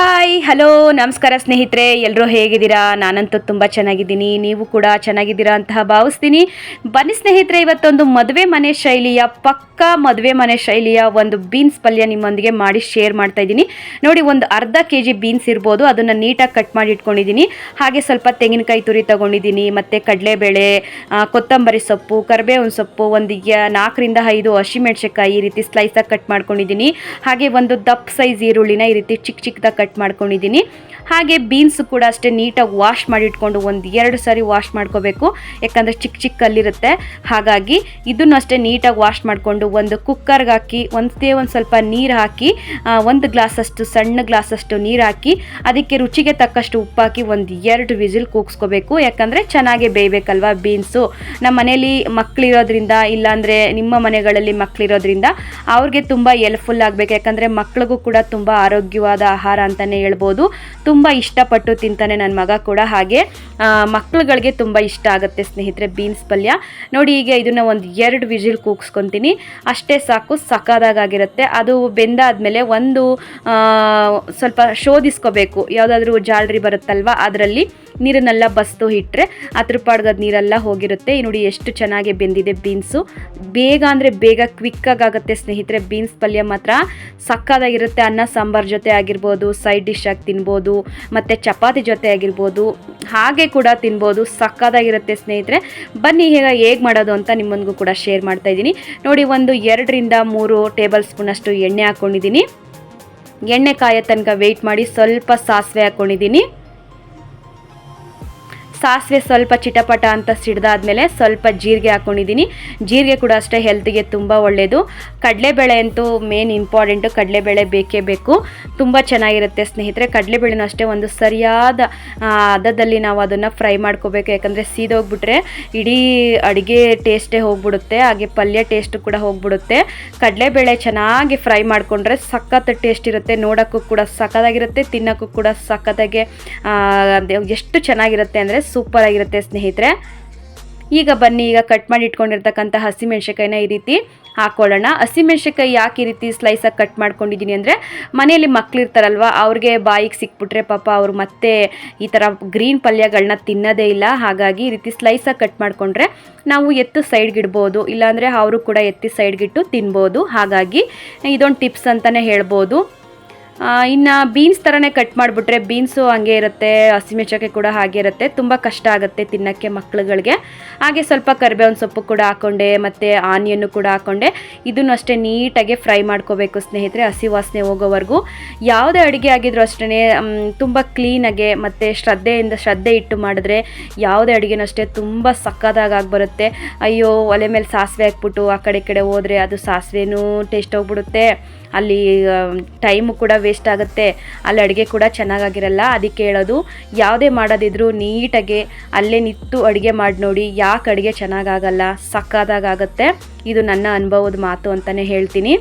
Hi hello ನಮಸ್ಕಾರ ಸ್ನೇಹಿತರೆ ಎಲ್ಲರೂ ಹೇಗಿದ್ದೀರಾ? ನಾನಂತೂ ತುಂಬ ಚೆನ್ನಾಗಿದ್ದೀನಿ. ನೀವು ಕೂಡ ಚೆನ್ನಾಗಿದ್ದೀರಾ ಅಂತ ಭಾವಿಸ್ತೀನಿ. ಬನ್ನಿ ಸ್ನೇಹಿತರೆ, ಇವತ್ತೊಂದು ಮದುವೆ ಮನೆ ಶೈಲಿಯ, ಪಕ್ಕಾ ಮದುವೆ ಮನೆ ಶೈಲಿಯ ಒಂದು ಬೀನ್ಸ್ ಪಲ್ಯ ನಿಮ್ಮೊಂದಿಗೆ ಮಾಡಿ ಶೇರ್ ಮಾಡ್ತಾ ಇದ್ದೀನಿ. ನೋಡಿ, ಒಂದು ಅರ್ಧ ಕೆ ಜಿ ಬೀನ್ಸ್ ಇರ್ಬೋದು. ಅದನ್ನು ನೀಟಾಗಿ ಕಟ್ ಮಾಡಿ ಇಟ್ಕೊಂಡಿದ್ದೀನಿ. ಹಾಗೆ ಸ್ವಲ್ಪ ತೆಂಗಿನಕಾಯಿ ತುರಿ ತೊಗೊಂಡಿದ್ದೀನಿ. ಮತ್ತು ಕಡಲೆಬೇಳೆ ಕೊತ್ತಂಬರಿ ಸೊಪ್ಪು, ಕರಿಬೇವಿನ ಸೊಪ್ಪು, ಒಂದು ನಾಲ್ಕರಿಂದ ಐದು ಹಸಿಮೆಣ್ಸಿನ್ಕಾಯಿ ಈ ರೀತಿ ಸ್ಲೈಸಾಗಿ ಕಟ್ ಮಾಡ್ಕೊಂಡಿದ್ದೀನಿ. ಹಾಗೆ ಒಂದು ದಪ್ಪ ಸೈಜ್ ಈರುಳ್ಳಿನ ಈ ರೀತಿ ಚಿಕ್ಕ ಚಿಕ್ಕದಾಗಿ ಕಟ್ ಮಾಡ್ಕೊಂಡಿದ್ದೀನಿ. ಹಾಗೆ ಬೀನ್ಸ್ ಕೂಡ ಅಷ್ಟೇ ನೀಟಾಗಿ ವಾಶ್ ಮಾಡಿ ಇಟ್ಕೊಂಡು ಒಂದು ಎರಡು ಸಾರಿ ವಾಶ್ ಮಾಡ್ಕೋಬೇಕು. ಯಾಕಂದರೆ ಚಿಕ್ಕ ಚಿಕ್ಕ ಕಲ್ಲಿರುತ್ತೆ ಹಾಗಾಗಿ ಇದನ್ನು ಅಷ್ಟೇ ನೀಟಾಗಿ ವಾಶ್ ಮಾಡಿಕೊಂಡು ಒಂದು ಕುಕ್ಕರ್ಗೆ ಹಾಕಿ, ಒಂದೇ ಒಂದು ಸ್ವಲ್ಪ ನೀರು ಹಾಕಿ ಒಂದು ಗ್ಲಾಸಷ್ಟು ಸಣ್ಣ ಗ್ಲಾಸಷ್ಟು ನೀರು ಹಾಕಿ, ಅದಕ್ಕೆ ರುಚಿಗೆ ತಕ್ಕಷ್ಟು ಉಪ್ಪು ಹಾಕಿ ಒಂದು ಎರಡು ವಿಸಿಲ್ ಕೂಗಿಸ್ಕೋಬೇಕು. ಯಾಕಂದರೆ ಚೆನ್ನಾಗಿ ಬೇಯಬೇಕಲ್ವ ಬೀನ್ಸು ನಮ್ಮ ಮನೇಲಿ ಮಕ್ಕಳಿರೋದ್ರಿಂದ ಇಲ್ಲಾಂದರೆ ನಿಮ್ಮ ಮನೆಗಳಲ್ಲಿ ಮಕ್ಕಳಿರೋದ್ರಿಂದ ಅವ್ರಿಗೆ ತುಂಬ ಎಲ್ಫುಲ್ ಆಗಬೇಕು. ಯಾಕಂದರೆ ಮಕ್ಳಿಗೂ ಕೂಡ ತುಂಬ ಆರೋಗ್ಯವಾದ ಆಹಾರ ಅಂತಲೇ ಹೇಳ್ಬೋದು. ತುಂಬ ಇಷ್ಟಪಟ್ಟು ತಿಂತಾನೆ ನನ್ನ ಮಗ ಕೂಡ ಹಾಗೆ. ಮಕ್ಕಳುಗಳಿಗೆ ತುಂಬ ಇಷ್ಟ ಆಗುತ್ತೆ ಸ್ನೇಹಿತರೆ ಬೀನ್ಸ್ ಪಲ್ಯ. ನೋಡಿ ಈಗ ಇದನ್ನು ಒಂದು ಎರಡು ವಿಜಿಲ್ ಕೂಗಿಸ್ಕೊತೀನಿ. ಅಷ್ಟೇ ಸಾಕು ಸಕ್ಕದಾಗಿರುತ್ತೆ ಅದು ಬೆಂದಾದಮೇಲೆ ಒಂದು ಸ್ವಲ್ಪ ಶೋಧಿಸ್ಕೋಬೇಕು. ಯಾವುದಾದ್ರೂ ಜಾಲರಿ ಬರುತ್ತಲ್ವ ಅದರಲ್ಲಿ. ನೀರನ್ನೆಲ್ಲ ಬಸ್ತು ಇಟ್ಟರೆ ಅದ್ರ ಪಾಡ್ಗದ ನೀರೆಲ್ಲ ಹೋಗಿರುತ್ತೆ. ನೋಡಿ ಎಷ್ಟು ಚೆನ್ನಾಗಿ ಬೆಂದಿದೆ ಬೀನ್ಸು. ಬೇಗ ಅಂದರೆ ಬೇಗ ಕ್ವಿಕ್ಕಾಗಿ ಆಗುತ್ತೆ ಸ್ನೇಹಿತರೆ ಬೀನ್ಸ್ ಪಲ್ಯ ಮಾತ್ರ. ಸಕ್ಕದಾಗಿರುತ್ತೆ ಅನ್ನ, ಸಾಂಬಾರ್ ಜೊತೆ ಆಗಿರ್ಬೋದು, ಸೈಡ್ ಡಿಶ್ ಆಗಿ ತಿನ್ಬೋದು. ಮತ್ತು ಚಪಾತಿ ಜೊತೆ ಆಗಿರ್ಬೋದು, ಹಾಗೆ ಕೂಡ ತಿನ್ಬೋದು ಸಕ್ಕದಾಗಿರುತ್ತೆ ಸ್ನೇಹಿತರೆ. ಬನ್ನಿ ಈಗ ಹೇಗೆ ಮಾಡೋದು ಅಂತ ನಿಮ್ಮೊಂದಿಗೂ ಕೂಡ ಶೇರ್ ಮಾಡ್ತಾ ಇದ್ದೀನಿ. ನೋಡಿ, ಒಂದು ಎರಡರಿಂದ ಮೂರು ಟೇಬಲ್ ಸ್ಪೂನಷ್ಟು ಎಣ್ಣೆ ಹಾಕ್ಕೊಂಡಿದ್ದೀನಿ ಎಣ್ಣೆ ಕಾಯೋ ತನಕ ವೆಯ್ಟ್ ಮಾಡಿ ಸ್ವಲ್ಪ ಸಾಸಿವೆ ಹಾಕ್ಕೊಂಡಿದ್ದೀನಿ ಸಾಸಿವೆ ಸ್ವಲ್ಪ ಚಿಟಪಟ ಅಂತ ಸಿಡ್ದಾದ್ಮೇಲೆ ಸ್ವಲ್ಪ ಜೀರಿಗೆ ಹಾಕ್ಕೊಂಡಿದ್ದೀನಿ ಜೀರಿಗೆ ಕೂಡ ಅಷ್ಟೇ ಹೆಲ್ತಿಗೆ ತುಂಬ ಒಳ್ಳೆಯದು ಕಡಲೆಬೇಳೆ ಅಂತೂ ಮೇನ್ ಇಂಪಾರ್ಟೆಂಟು ಕಡಲೆಬೇಳೆ ಬೇಕೇ ಬೇಕು. ತುಂಬ ಚೆನ್ನಾಗಿರುತ್ತೆ ಸ್ನೇಹಿತರೆ. ಕಡಲೆಬೇಳೆನೂ ಅಷ್ಟೇ ಒಂದು ಸರಿಯಾದ ಹದದಲ್ಲಿ ನಾವು ಅದನ್ನು ಫ್ರೈ ಮಾಡ್ಕೋಬೇಕು. ಯಾಕಂದರೆ ಸೀದೋಗ್ಬಿಟ್ರೆ ಇಡೀ ಅಡುಗೆ ಟೇಸ್ಟೇ ಹೋಗ್ಬಿಡುತ್ತೆ. ಹಾಗೆ ಪಲ್ಯ ಟೇಸ್ಟು ಕೂಡ ಹೋಗ್ಬಿಡುತ್ತೆ. ಕಡಲೆಬೇಳೆ ಚೆನ್ನಾಗಿ ಫ್ರೈ ಮಾಡಿಕೊಂಡ್ರೆ ಸಖತ್ ಟೇಸ್ಟ್ ಇರುತ್ತೆ. ನೋಡೋಕ್ಕೂ ಕೂಡ ಸಖತ್ತಾಗಿರುತ್ತೆ, ತಿನ್ನೋಕ್ಕೂ ಕೂಡ ಸಖತ್ತಾಗೆ ಎಷ್ಟು ಚೆನ್ನಾಗಿರುತ್ತೆ ಅಂದರೆ ಸೂಪರ್ ಆಗಿರುತ್ತೆ ಸ್ನೇಹಿತರೆ. ಈಗ ಬನ್ನಿ, ಈಗ ಕಟ್ ಮಾಡಿ ಇಟ್ಕೊಂಡಿರ್ತಕ್ಕಂಥ ಹಸಿಮೆಣ್ಸಿಕಾಯಿನ ಈ ರೀತಿ ಹಾಕ್ಕೊಳ್ಳೋಣ ಹಸಿಮೆಣ್ಸಿಕಾಯಿ ಯಾಕೆ ಈ ರೀತಿ ಸ್ಲೈಸಾಗಿ ಕಟ್ ಮಾಡ್ಕೊಂಡಿದ್ದೀನಿ ಅಂದರೆ, ಮನೆಯಲ್ಲಿ ಮಕ್ಳಿರ್ತಾರಲ್ವ ಅವ್ರಿಗೆ ಬಾಯಿಗೆ ಸಿಕ್ಬಿಟ್ರೆ ಪಾಪ ಅವರು ಮತ್ತೆ ಈ ಥರ ಗ್ರೀನ್ ಪಲ್ಯಗಳನ್ನ ತಿನ್ನೋದೇ ಇಲ್ಲ. ಹಾಗಾಗಿ ಈ ರೀತಿ ಸ್ಲೈಸಾಗಿ ಕಟ್ ಮಾಡಿಕೊಂಡ್ರೆ ನಾವು ಎತ್ತು ಸೈಡ್ಗೆ ಇಡ್ಬೋದು, ಇಲ್ಲಾಂದರೆ ಅವರು ಕೂಡ ಎತ್ತಿ ಸೈಡ್ಗಿಟ್ಟು ತಿನ್ಬೋದು. ಹಾಗಾಗಿ ಇದೊಂದು ಟಿಪ್ಸ್ ಅಂತಲೇ ಹೇಳ್ಬೋದು. ಇನ್ನು ಬೀನ್ಸ್ ಥರನೇ ಕಟ್ ಮಾಡಿಬಿಟ್ರೆ ಬೀನ್ಸು ಹಂಗೆ ಇರುತ್ತೆ ಹಸಿಮೆಚಕ್ಕೆ ಕೂಡ ಹಾಗೆ ಇರುತ್ತೆ. ತುಂಬ ಕಷ್ಟ ಆಗುತ್ತೆ ತಿನ್ನೋಕ್ಕೆ ಮಕ್ಳುಗಳಿಗೆ. ಹಾಗೆ ಸ್ವಲ್ಪ ಕರಿಬೇವಿನ ಸೊಪ್ಪು ಕೂಡ ಹಾಕ್ಕೊಂಡೆ ಮತ್ತು ಆನಿಯನ್ನು ಕೂಡ ಹಾಕ್ಕೊಂಡೆ ಇದನ್ನು ಅಷ್ಟೇ ನೀಟಾಗಿ ಫ್ರೈ ಮಾಡ್ಕೋಬೇಕು ಸ್ನೇಹಿತರೆ, ಹಸಿ ವಾಸನೆ ಹೋಗೋವರೆಗೂ. ಯಾವುದೇ ಅಡುಗೆ ಆಗಿದ್ರು ಅಷ್ಟೇ ತುಂಬ ಕ್ಲೀನಾಗೆ ಮತ್ತು ಶ್ರದ್ಧೆಯಿಂದ ಶ್ರದ್ಧೆ ಇಟ್ಟು ಮಾಡಿದ್ರೆ ಯಾವುದೇ ಅಡುಗೆನೂ ಅಷ್ಟೇ ತುಂಬ ಸಕ್ಕದಾಗಿ ಬರುತ್ತೆ ಅಯ್ಯೋ, ಒಲೆ ಮೇಲೆ ಸಾಸಿವೆ ಹಾಕ್ಬಿಟ್ಟು ಆ ಕಡೆ ಕಡೆ ಹೋದರೆ ಅದು ಸಾಸಿವೆನೂ ಟೇಸ್ಟ್ ಹೋಗ್ಬಿಡುತ್ತೆ. ಅಲ್ಲಿ ಟೈಮು ಕೂಡ ವೇಸ್ಟ್ ಆಗುತ್ತೆ. ಅಲ್ಲಿ ಅಡುಗೆ ಕೂಡ ಚೆನ್ನಾಗಾಗಿರಲ್ಲ. ಅದಕ್ಕೆ ಹೇಳೋದು, ಯಾವುದೇ ಮಾಡೋದಿದ್ರು ನೀಟಾಗಿ ಅಲ್ಲೇ ನಿಂತು ಅಡುಗೆ ಮಾಡಿ ನೋಡಿ, ಯಾಕೆ ಅಡುಗೆ ಚೆನ್ನಾಗಾಗಲ್ಲ ಸಕ್ಕದಾಗುತ್ತೆ ಇದು ನನ್ನ ಅನುಭವದ ಮಾತು ಅಂತಲೇ ಹೇಳ್ತೀನಿ.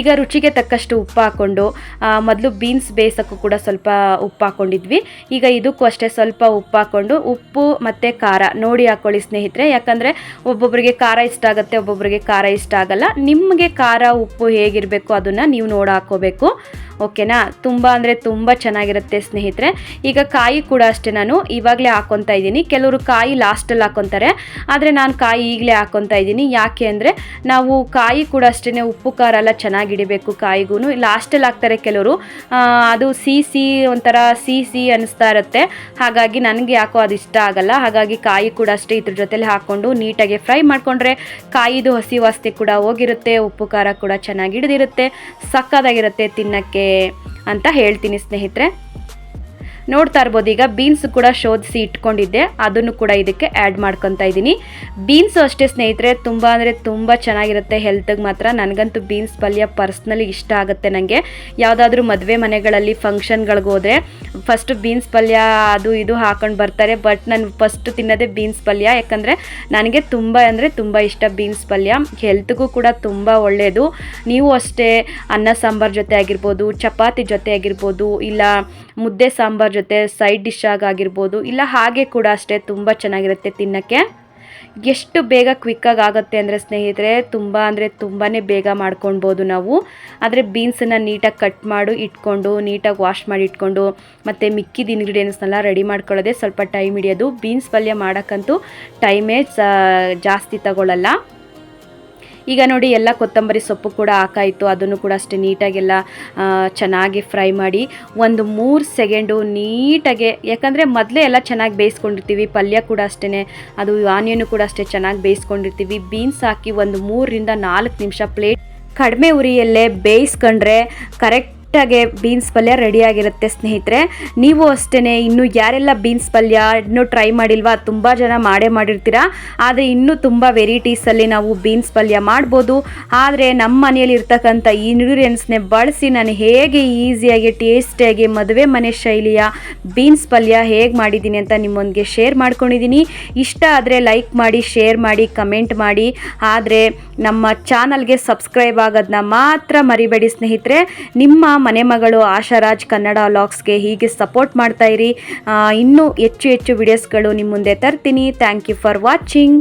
ಈಗ ರುಚಿಗೆ ತಕ್ಕಷ್ಟು ಉಪ್ಪು ಹಾಕ್ಕೊಂಡು ಮೊದಲು ಬೀನ್ಸ್ ಬೇಯಿಸೋಕ್ಕೂ ಕೂಡ ಸ್ವಲ್ಪ ಉಪ್ಪು ಹಾಕ್ಕೊಂಡಿದ್ವಿ ಈಗ ಇದಕ್ಕೂ ಅಷ್ಟೇ ಸ್ವಲ್ಪ ಉಪ್ಪು ಹಾಕ್ಕೊಂಡು ಉಪ್ಪು ಮತ್ತು ಖಾರ ನೋಡಿ ಹಾಕ್ಕೊಳ್ಳಿ ಸ್ನೇಹಿತರೆ. ಯಾಕಂದರೆ ಒಬ್ಬೊಬ್ಬರಿಗೆ ಖಾರ ಇಷ್ಟ ಆಗುತ್ತೆ ಒಬ್ಬೊಬ್ಬರಿಗೆ ಖಾರ ಇಷ್ಟ ಆಗಲ್ಲ. ನಿಮಗೆ ಖಾರ, ಉಪ್ಪು ಹೇಗಿರಬೇಕು ಅದನ್ನು ನೀವು ನೋಡಿ ಹಾಕ್ಕೋಬೇಕು ಓಕೆನಾ? ತುಂಬ ಅಂದರೆ ತುಂಬ ಚೆನ್ನಾಗಿರುತ್ತೆ ಸ್ನೇಹಿತರೆ. ಈಗ ಕಾಯಿ ಕೂಡ ಅಷ್ಟೇ ನಾನು ಇವಾಗಲೇ ಹಾಕ್ಕೊತಾ ಇದ್ದೀನಿ. ಕೆಲವರು ಕಾಯಿ ಲಾಸ್ಟಲ್ಲಿ ಹಾಕ್ಕೊತಾರೆ ಆದರೆ ನಾನು ಕಾಯಿ ಈಗಲೇ ಹಾಕ್ಕೊತಾ ಇದ್ದೀನಿ. ಯಾಕೆ ಅಂದರೆ ನಾವು ಕಾಯಿ ಕೂಡ ಅಷ್ಟೇ ಉಪ್ಪು, ಖಾರ ಎಲ್ಲ ಚೆನ್ನಾಗಿ ಹಿಡಿಬೇಕು ಕಾಯಿಗೂ. ಲಾಸ್ಟಲ್ಲಿ ಹಾಕ್ತಾರೆ ಕೆಲವರು. ಅದು ಸಿಹಿ ಒಂಥರ ಸಿಹಿ ಅನಿಸ್ತಾ ಇರುತ್ತೆ. ಹಾಗಾಗಿ ನನಗೆ ಯಾಕೋ ಅದು ಇಷ್ಟ ಆಗಲ್ಲ. ಹಾಗಾಗಿ ಕಾಯಿ ಕೂಡ ಅಷ್ಟೇ ಇದ್ರ ಜೊತೆಲಿ ಹಾಕ್ಕೊಂಡು ನೀಟಾಗಿ ಫ್ರೈ ಮಾಡಿಕೊಂಡ್ರೆ ಕಾಯಿದು ಹಸಿ ವಾಸನೆ ಕೂಡ ಹೋಗಿರುತ್ತೆ, ಉಪ್ಪು, ಖಾರ ಕೂಡ ಚೆನ್ನಾಗಿ ಹಿಡಿದಿರುತ್ತೆ ಸಕ್ಕದಾಗಿರುತ್ತೆ ತಿನ್ನೋಕ್ಕೆ ಅಂತ ಹೇಳ್ತೀನಿ ಸ್ನೇಹಿತರೆ. ನೋಡ್ತಾ ಇರ್ಬೋದು. ಈಗ ಬೀನ್ಸ್ ಕೂಡ ಶೋಧಿಸಿ ಇಟ್ಕೊಂಡಿದ್ದೆ. ಅದನ್ನು ಕೂಡ ಇದಕ್ಕೆ ಆ್ಯಡ್ ಮಾಡ್ಕೊತಾ ಇದ್ದೀನಿ. ಬೀನ್ಸು ಅಷ್ಟೇ ಸ್ನೇಹಿತರೆ, ತುಂಬ ಅಂದರೆ ತುಂಬ ಚೆನ್ನಾಗಿರುತ್ತೆ. ಹೆಲ್ತಿಗೆ ಮಾತ್ರ ನನಗಂತೂ ಬೀನ್ಸ್ ಪಲ್ಯ ಪರ್ಸ್ನಲಿ ಇಷ್ಟ ಆಗುತ್ತೆ ನನಗೆ ಯಾವುದಾದ್ರೂ ಮದುವೆ ಮನೆಗಳಲ್ಲಿ ಫಂಕ್ಷನ್ಗಳಿಗೆ ಹೋದರೆ ಫಸ್ಟ್ ಬೀನ್ಸ್ ಪಲ್ಯ ಅದು ಇದು ಹಾಕೊಂಡು ಬರ್ತಾರೆ. ಬಟ್ ನಾನು ಫಸ್ಟ್ ತಿನ್ನೋದೇ ಬೀನ್ಸ್ ಪಲ್ಯ. ಯಾಕಂದರೆ ನನಗೆ ತುಂಬ ಅಂದರೆ ತುಂಬ ಇಷ್ಟ ಬೀನ್ಸ್ ಪಲ್ಯ. ಹೆಲ್ತ್ಗೂ ಕೂಡ ತುಂಬ ಒಳ್ಳೆಯದು ನೀವು ಅಷ್ಟೇ ಅನ್ನ, ಸಾಂಬಾರ್ ಜೊತೆ ಆಗಿರ್ಬೋದು, ಚಪಾತಿ ಜೊತೆ ಆಗಿರ್ಬೋದು, ಇಲ್ಲ ಮುದ್ದೆ, ಸಾಂಬಾರ್ ಜೊತೆ ಸೈಡ್ ಡಿಶ್ ಆಗಿರ್ಬೋದು, ಇಲ್ಲ ಹಾಗೆ ಕೂಡ ಅಷ್ಟೇ ತುಂಬ ಚೆನ್ನಾಗಿರುತ್ತೆ ತಿನ್ನೋಕ್ಕೆ. ಎಷ್ಟು ಬೇಗ ಕ್ವಿಕ್ಕಾಗಿ ಆಗುತ್ತೆ ಅಂದರೆ ಸ್ನೇಹಿತರೆ, ತುಂಬ ಅಂದರೆ ತುಂಬಾ ಬೇಗ ಮಾಡ್ಕೊಳ್ಬೋದು ನಾವು. ಆದರೆ ಬೀನ್ಸನ್ನು ನೀಟಾಗಿ ಕಟ್ ಮಾಡು, ಇಟ್ಕೊಂಡು, ನೀಟಾಗಿ ವಾಶ್ ಮಾಡಿ ಇಟ್ಕೊಂಡು, ಮತ್ತು ಮಿಕ್ಕಿದ ಇಂಗ್ರೀಡಿಯೆಂಟ್ಸ್ನೆಲ್ಲ ರೆಡಿ ಮಾಡ್ಕೊಳ್ಳೋದೇ ಸ್ವಲ್ಪ ಟೈಮ್ ಹಿಡಿಯೋದು. ಬೀನ್ಸ್ ಪಲ್ಯ ಮಾಡೋಕ್ಕಂತೂ ಟೈಮೇ ಜಾಸ್ತಿ ತಗೊಳ್ಳಲ್ಲ ಈಗ ನೋಡಿ ಎಲ್ಲ ಕೊತ್ತಂಬರಿ ಸೊಪ್ಪು ಕೂಡ ಹಾಕಾಯಿತು. ಅದನ್ನು ಕೂಡ ಅಷ್ಟೇ ನೀಟಾಗೆಲ್ಲ ಚೆನ್ನಾಗಿ ಫ್ರೈ ಮಾಡಿ ಒಂದು ಮೂರು ಸೆಕೆಂಡು ನೀಟಾಗೆ, ಯಾಕಂದರೆ ಮೊದಲೇ ಎಲ್ಲ ಚೆನ್ನಾಗಿ ಬೇಯಿಸ್ಕೊಂಡಿರ್ತೀವಿ. ಪಲ್ಯ ಕೂಡ ಅಷ್ಟೇ ಅದು ಆನಿಯನ್ನು ಕೂಡ ಅಷ್ಟೇ ಚೆನ್ನಾಗಿ ಬೇಯಿಸ್ಕೊಂಡಿರ್ತೀವಿ. ಬೀನ್ಸ್ ಹಾಕಿ ಒಂದು ಮೂರರಿಂದ ನಾಲ್ಕು ನಿಮಿಷ ಪ್ಲೇಟ್ ಕಡಿಮೆ ಉರಿಯಲ್ಲೇ ಬೇಯಿಸ್ಕೊಂಡ್ರೆ ಕರೆಕ್ಟಾಗಿ ಬೀನ್ಸ್ ಪಲ್ಯ ರೆಡಿಯಾಗಿರುತ್ತೆ ಸ್ನೇಹಿತರೆ. ನೀವು ಅಷ್ಟೇ ಇನ್ನು ಯಾರೆಲ್ಲ ಬೀನ್ಸ್ ಪಲ್ಯ ಇನ್ನೂ ಟ್ರೈ ಮಾಡಿಲ್ವಾ, ತುಂಬ ಜನ ಮಾಡೇ ಮಾಡಿರ್ತೀರಾ. ಆದರೆ ಇನ್ನೂ ತುಂಬ ವೆರೈಟೀಸಲ್ಲಿ ನಾವು ಬೀನ್ಸ್ ಪಲ್ಯ ಮಾಡ್ಬೋದು. ಆದರೆ ನಮ್ಮ ಮನೆಯಲ್ಲಿ ಇರ್ತಕ್ಕಂಥ ಇಂಗ್ರೀಡಿಯೆಂಟ್ಸ್ನೇ ಬಳಸಿ ನಾನು ಹೇಗೆ ಈಸಿಯಾಗಿ ಟೇಸ್ಟಿಯಾಗಿ ಮದುವೆ ಮನೆ ಶೈಲಿಯ ಬೀನ್ಸ್ ಪಲ್ಯ ಹೇಗೆ ಮಾಡಿದ್ದೀನಿ ಅಂತ ನಿಮ್ಮೊಂದಿಗೆ ಶೇರ್ ಮಾಡ್ಕೊಂಡಿದ್ದೀನಿ. ಇಷ್ಟ ಆದರೆ ಲೈಕ್ ಮಾಡಿ ಶೇರ್ ಮಾಡಿ ಕಮೆಂಟ್ ಮಾಡಿ. ಆದರೆ ನಮ್ಮ ಚಾನಲ್ಗೆ ಸಬ್ಸ್ಕ್ರೈಬ್ ಆಗೋದನ್ನ ಮಾತ್ರ ಮರಿಬೇಡಿ ಸ್ನೇಹಿತರೆ. ನಿಮ್ಮ ಮನೆ ಮಗಳು ಆಶಾರಾಜ್ ಕನ್ನಡ ವ್ಲಾಗ್ಸ್ಗೆ ಹೀಗೆ ಸಪೋರ್ಟ್ ಮಾಡ್ತಾ ಇರಿ. ಇನ್ನೂ ಹೆಚ್ಚು ಹೆಚ್ಚು ವಿಡಿಯೋಸ್ಗಳು ನಿಮ್ಮ ಮುಂದೆ ತರ್ತೀನಿ. Thank you for watching